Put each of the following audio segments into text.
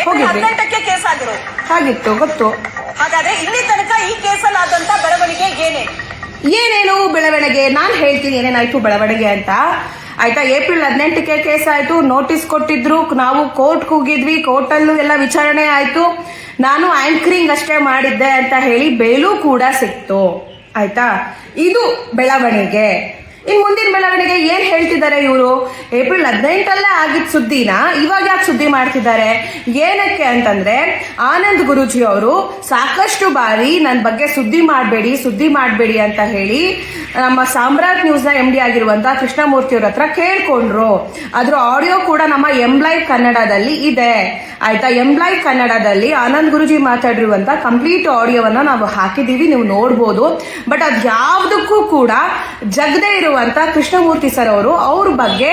ಹದಿನೆಂಟಕ್ಕೆ case ಆಗಿರೋದು ಹಾಗಿತ್ತು ಗೊತ್ತು. ಹಾಗಾದ್ರೆ ಇಲ್ಲಿ ತನಕ ಈ ಕೇಸಲ್ಲಿ ಆದಂತ ಬೆಳವಣಿಗೆ ಏನೇ? ಏನೇನು ಬೆಳವಣಿಗೆ. ನಾನು ಹೇಳ್ತೀನಿ ಏನೇನಾಯ್ತು ಬೆಳವಣಿಗೆ ಅಂತ. ಆಯ್ತಾ ಏಪ್ರಿಲ್ ಹದಿನೆಂಟಕ್ಕೆ ಕೇಸ್ ಆಯ್ತು ನೋಟಿಸ್ ಕೊಟ್ಟಿದ್ರು. ನಾವು ಕೋರ್ಟ್ ಹೋಗಿದ್ವಿ. ಕೋರ್ಟಲ್ಲೂ ಎಲ್ಲ ವಿಚಾರಣೆ ಆಯ್ತು. ನಾನು ಆಂಕರಿಂಗ್ ಅಷ್ಟೇ ಮಾಡಿದ್ದೆ ಅಂತ ಹೇಳಿ ಬೇಲೂ ಕೂಡ ಸಿಕ್ತು. ಆಯ್ತಾ? ಇದು ಬೆಳವಣಿಗೆ. ಇನ್ ಮುಂದಿನ ಬೆಳವಣಿಗೆ ಏನ್ ಹೇಳ್ತಿದ್ದಾರೆ ಇವರು? ಏಪ್ರಿಲ್ ಹದಿನೆಂಟಲ್ಲೇ ಆಗಿದ್ದ ಸುದ್ದಿನ ಇವಾಗ ಯಾಕೆ ಸುದ್ದಿ ಮಾಡ್ತಿದ್ದಾರೆ? ಏನಕ್ಕೆ ಅಂತಂದ್ರೆ, ಆನಂದ್ ಗುರುಜಿ ಅವರು ಸಾಕಷ್ಟು ಬಾರಿ ನನ್ನ ಬಗ್ಗೆ ಸುದ್ದಿ ಮಾಡಬೇಡಿ ಸುದ್ದಿ ಮಾಡಬೇಡಿ ಅಂತ ಹೇಳಿ ನಮ್ಮ ಸಾಮ್ರಾಟ್ ನ್ಯೂಸ್ನ ಎಂ ಡಿ ಆಗಿರುವಂತ ಕೃಷ್ಣಮೂರ್ತಿ ಅವ್ರ ಹತ್ರ ಕೇಳ್ಕೊಂಡ್ರು. ಅದ್ರ ಆಡಿಯೋ ಕೂಡ ನಮ್ಮ ಎಂಬ್ಲೈವ್ ಕನ್ನಡದಲ್ಲಿ ಇದೆ. ಆಯ್ತಾ? ಎಂಬ್ಲೈವ್ ಕನ್ನಡದಲ್ಲಿ ಆನಂದ್ ಗುರುಜಿ ಮಾತಾಡಿರುವಂತ ಕಂಪ್ಲೀಟ್ ಆಡಿಯೋವನ್ನ ನಾವು ಹಾಕಿದೀವಿ ನೀವು ನೋಡ್ಬೋದು. ಬಟ್ ಅದ್ ಯಾವ್ದಕ್ಕೂ ಕೂಡ ಜಗದೇ ಇರುವಂತ ಕೃಷ್ಣಮೂರ್ತಿ ಸರ್ ಅವರು, ಅವ್ರ ಬಗ್ಗೆ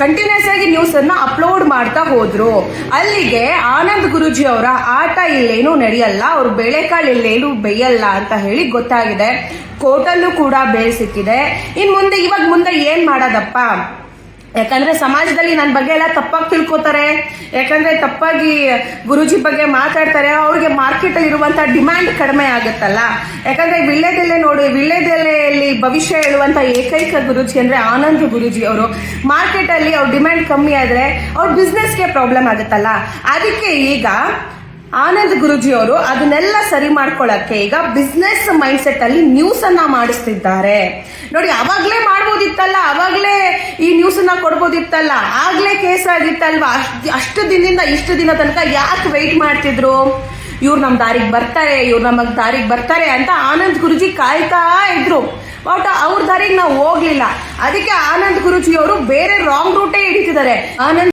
ಕಂಟಿನ್ಯೂಸ್ ಆಗಿ ನ್ಯೂಸ್ ಅನ್ನ ಅಪ್ಲೋಡ್ ಮಾಡ್ತಾ ಹೋದ್ರು. ಅಲ್ಲಿಗೆ ಆನಂದ್ ಗುರುಜಿ ಅವರ ಆಟ ಇಲ್ಲೇನು ನಡೆಯಲ್ಲ, ಅವ್ರ ಬೇಳೆಕಾಳು ಇಲ್ಲೇನು ಬೇಯಲ್ಲ ಅಂತ ಹೇಳಿ ಗೊತ್ತಾಗಿದೆ. ಕೋರ್ಟಲ್ಲೂ ಕೂಡ ಬೇಲ್ ಸಿಕ್ಕಿದೆ ಇನ್ ಮುಂದೆ, ಇವಾಗ ಮುಂದೆ ಏನ್ ಮಾಡೋದಪ್ಪ? ಯಾಕಂದ್ರೆ ಸಮಾಜದಲ್ಲಿ ನನ್ನ ಬಗ್ಗೆ ಎಲ್ಲ ತಪ್ಪಾಗಿ ತಿಳ್ಕೊತಾರೆ. ಯಾಕಂದ್ರೆ ತಪ್ಪಾಗಿ ಗುರುಜಿ ಬಗ್ಗೆ ಮಾತಾಡ್ತಾರೆ, ಅವ್ರಿಗೆ ಮಾರ್ಕೆಟ್ ಅಲ್ಲಿ ಇರುವಂತ ಡಿಮ್ಯಾಂಡ್ ಕಡಿಮೆ ಆಗುತ್ತಲ್ಲ. ಯಾಕಂದ್ರೆ ವಿಳ್ಳೆದೆಲೆ ನೋಡಿ ವಿಳ್ಳೆದೆಲೆಯಲ್ಲಿ ಭವಿಷ್ಯ ಹೇಳುವಂತ ಏಕೈಕ ಗುರುಜಿ ಅಂದ್ರೆ ಆನಂದ್ ಗುರುಜಿ ಅವರು. ಮಾರ್ಕೆಟ್ ಅಲ್ಲಿ ಅವ್ರ ಡಿಮ್ಯಾಂಡ್ ಕಮ್ಮಿ ಆದ್ರೆ ಅವ್ರ ಬಿಸ್ನೆಸ್ಗೆ ಪ್ರಾಬ್ಲಮ್ ಆಗುತ್ತಲ್ಲ. ಅದಕ್ಕೆ ಈಗ ಆನಂದ್ ಗುರುಜಿ ಅವರು ಅದನ್ನೆಲ್ಲ ಸರಿ ಮಾಡ್ಕೊಳ್ಳಕ್ಕೆ ಈಗ ಬಿಸ್ನೆಸ್ ಮೈಂಡ್ ಸೆಟ್ ಅಲ್ಲಿ ನ್ಯೂಸ್ ಅನ್ನ ಮಾಡಿಸ್ತಿದ್ದಾರೆ. ನೋಡಿ, ಅವಾಗ್ಲೇ ಮಾಡ್ಬೋದಿತ್ತಲ್ಲ, ಅವಾಗ್ಲೇ ಈ ನ್ಯೂಸ್ ಅನ್ನ ಕೊಡ್ಬೋದಿತ್ತಲ್ಲ? ಆಗ್ಲೇ ಕೇಸ್ ಆಗಿತ್ತಲ್ವಾ? ಅಷ್ಟು ಅಷ್ಟು ದಿನದಿಂದ ಇಷ್ಟು ದಿನ ತನಕ ಯಾಕೆ ವೆಯ್ಟ್ ಮಾಡ್ತಿದ್ರು? ಇವ್ರು ನಮ್ ದಾರಿಗೆ ಬರ್ತಾರೆ, ಇವ್ರು ನಮಗ್ ದಾರಿಗೆ ಬರ್ತಾರೆ ಅಂತ ಆನಂದ್ ಗುರುಜಿ ಕಾಯ್ತಾ ಇದ್ರು. ಬಟ್ ಅವ್ರ ದಾರಿಗೆ ನಾವು ಹೋಗ್ಲಿಲ್ಲ. ಅದಕ್ಕೆ ಆನಂದ್ ಗುರುಜಿ ಅವರು ಬೇರೆ ರಾಂಗ್ ರೂಟೇ ಹಿಡಿತಿದ್ದಾರೆ. ಆನಂದ್